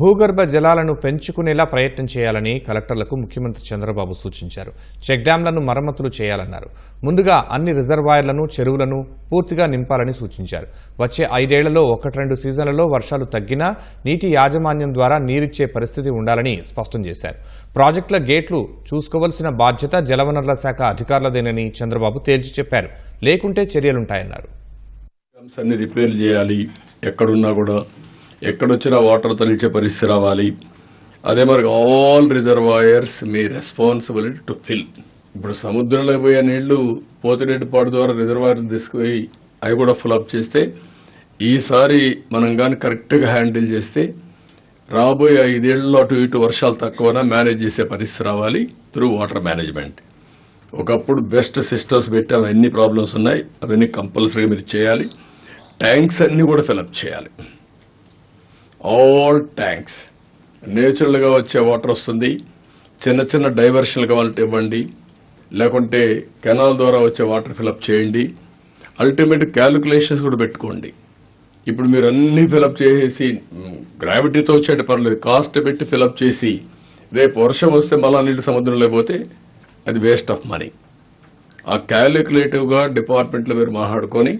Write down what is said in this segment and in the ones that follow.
భూగర్భ జలాలను పెంచుకునేలా ప్రయత్నం చేయాలని కలెక్టర్లకు ముఖ్యమంత్రి చంద్రబాబు సూచించారు. చెక్ డ్యాంలను మరమ్మతులు చేయాలన్నారు. ముందుగా అన్ని రిజర్వాయర్లను చెరువులను పూర్తిగా నింపాలని సూచించారు. వచ్చే ఐదేళ్ళలో ఒకటి రెండు సీజన్లలో వర్షాలు తగ్గినా నీటి యాజమాన్యం ద్వారా నీరిచ్చే పరిస్థితి ఉండాలని స్పష్టం చేశారు. ప్రాజెక్టుల గేట్లు చూసుకోవలసిన బాధ్యత జలవనరుల శాఖ అధికారులదేనని చంద్రబాబు తేల్చి చెప్పారు. లేకుంటే చర్యలుంటాయన్నారు. అన్ని రిపేర్ చేయాలి. ఎక్కడున్నా కూడా ఎక్కడొచ్చినా వాటర్ తలిచే పరిస్థితి రావాలి. అదే మరి ఆల్ రిజర్వాయర్స్ మీ రెస్పాన్సిబిలిటీ టు ఫిల్. ఇప్పుడు సముద్రంలో పోయే నీళ్ళు పోతిరెడ్డిపాడు ద్వారా రిజర్వాయర్స్ తీసుకుపోయి అవి కూడా ఫుల్ చేస్తే ఈసారి మనం కానీ కరెక్ట్గా హ్యాండిల్ చేస్తే రాబోయే ఐదేళ్ళలో అటు ఇటు వర్షాలు తక్కువనా మేనేజ్ చేసే పరిస్థితి రావాలి త్రూ వాటర్ మేనేజ్మెంట్. ఒకప్పుడు బెస్ట్ సిస్టమ్స్ పెట్టాం ఎన్ని ప్రాబ్లమ్స్ ఉన్నాయి అవన్నీ కంపల్సరీగా మీరు చేయాలి. ట్యాంక్స్ అన్నీ కూడా ఫిలప్ చేయాలి. ఆల్ ట్యాంక్స్ నేచురల్గా వచ్చే వాటర్ వస్తుంది. చిన్న చిన్న డైవర్షన్లు కావాలంటే ఇవ్వండి. లేకుంటే కెనాల్ ద్వారా వచ్చే వాటర్ ఫిలప్ చేయండి. అల్టిమేట్ క్యాలిక్యులేషన్స్ కూడా పెట్టుకోండి. ఇప్పుడు మీరు అన్ని ఫిలప్ చేసేసి గ్రావిటీతో వచ్చేట పర్లేదు. కాస్ట్ పెట్టి ఫిలప్ చేసి రేపు వర్షం వస్తే మళ్ళా నీళ్ళు సముద్రంలో పోతే అది వేస్ట్ ఆఫ్ మనీ ఆ క్యాలిక్యులేటివ్గా డిపార్ట్మెంట్లో మీరు మాట్లాడుకొని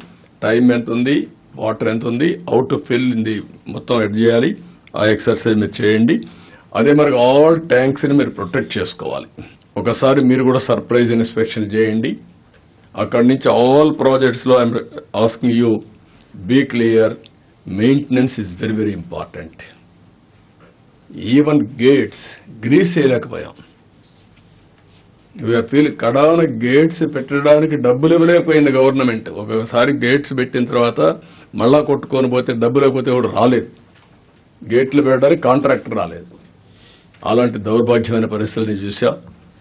టైం ఎంత ఉంది వాటర్ ఎంత ఉంది? అవుట్ ఫిల్ ఇంది మొత్తం ఎడ్ చేయాలి. ఆ ఎక్సర్సైజ్ మీరు చేయండి. అదే మరి ఆల్ ట్యాంక్స్ని మీరు ప్రొటెక్ట్ చేసుకోవాలి. ఒకసారి మీరు కూడా సర్ప్రైజ్ ఇన్స్పెక్షన్ చేయండి. అక్కడి నుంచి all ప్రాజెక్ట్స్లో I'm asking you be clear maintenance is very very important even gates grease చేయలేకపోయాం వీఆర్ ఫీల్ కడాన గేట్స్ పెట్టడానికి డబ్బులు ఇవ్వలేకపోయింది గవర్నమెంట్ ఒకసారి గేట్స్ పెట్టిన తర్వాత మళ్ళా కొట్టుకొని పోతే డబ్బు లేకపోతే ఎవడు రాలేదు. గేట్లు పెట్టడానికి కాంట్రాక్టర్ రాలేదు. అలాంటి దౌర్భాగ్యమైన పరిస్థితిని చూసా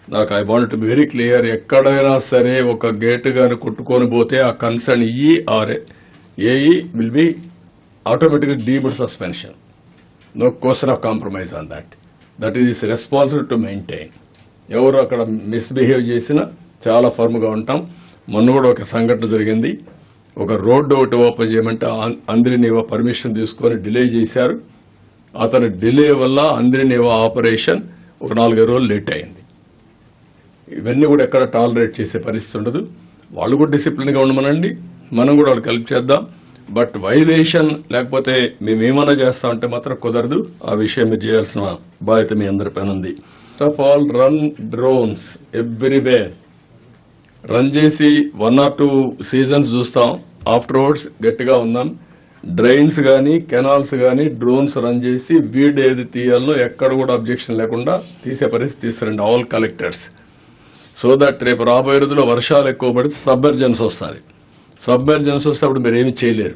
నాకు ఐ వాంట్ వెరీ క్లియర్ ఎక్కడైనా సరే ఒక గేట్ గాని కొట్టుకొని పోతే ఆ concern E or AE will be ఆటోమేటిక్గా డీబుడ్ suspension no question of compromise on that that is responsible to maintain ఎవరు అక్కడ మిస్బిహేవ్ చేసినా చాలా ఫర్మ్గా ఉంటాం. మొన్న కూడా ఒక సంఘటన జరిగింది. ఒక రోడ్డు ఒకటి ఓపెన్ చేయమంటే అంద్రినేవా పర్మిషన్ తీసుకొని డిలే చేశారు. అతని డిలే వల్ల అంద్రినేవా ఆపరేషన్ ఒక నాలుగైదు రోజులు లేట్ అయింది. ఇవన్నీ కూడా ఎక్కడ టాలరేట్ చేసే పరిస్థితి ఉండదు. వాళ్ళు కూడా డిసిప్లిన్గా ఉండమనండి. మనం కూడా వాళ్ళు కలిపి చేద్దాం. బట్ వైలేషన్ లేకపోతే మేము చేస్తామంటే మాత్రం కుదరదు. ఆ విషయం మీరు చేయాల్సిన బాధ్యత మీ అందరిపైన ఉంది. First of all run drones everywhere run చేసి వన్ ఆర్ టూ సీజన్స్ చూస్తాం. ఆఫ్టర్ వర్డ్స్ గట్టిగా ఉన్నాం. డ్రైన్స్ గానీ కెనాల్స్ గానీ డ్రోన్స్ రన్ చేసి వీడ్ ఏది తీయాలో ఎక్కడ కూడా అబ్జెక్షన్ లేకుండా తీసే పరిస్థితి తీసుకురండి ఆల్ కలెక్టర్స్ సో దట్ రేపు రాబోయే రోజుల్లో వర్షాలు ఎక్కువ పడితే సబ్బర్జెన్స్ వస్తుంది. సబ్బర్జెన్స్ వస్తే అప్పుడు మీరు ఏమి చేయలేరు.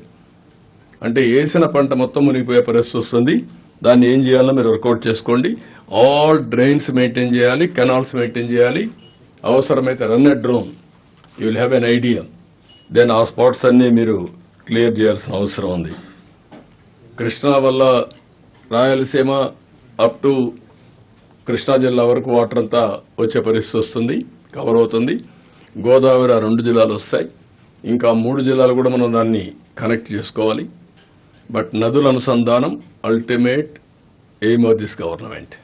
అంటే వేసిన పంట మొత్తం మునిగిపోయే పరిస్థితి వస్తుంది. దాన్ని ఏం చేయాలో మీరు వర్కౌట్ చేసుకోండి. ఆల్ డ్రైన్స్ మెయింటైన్ చేయాలి కెనాల్స్ మెయింటైన్ చేయాలి. అవసరమైతే run a drone you will have an idea then ఆ స్పాట్స్ అన్నీ మీరు క్లియర్ చేయాల్సిన అవసరం ఉంది. కృష్ణా వల్ల రాయలసీమ అప్ టు కృష్ణా జిల్లా వరకు వాటర్ అంతా వచ్చే పరిస్థితి వస్తుంది కవర్ అవుతుంది. గోదావరి ఆ రెండు జిల్లాలు వస్తాయి. ఇంకా మూడు జిల్లాలు కూడా మనం దాన్ని కనెక్ట్ చేసుకోవాలి. బట్ నదుల అనుసంధానం ultimate aim of this government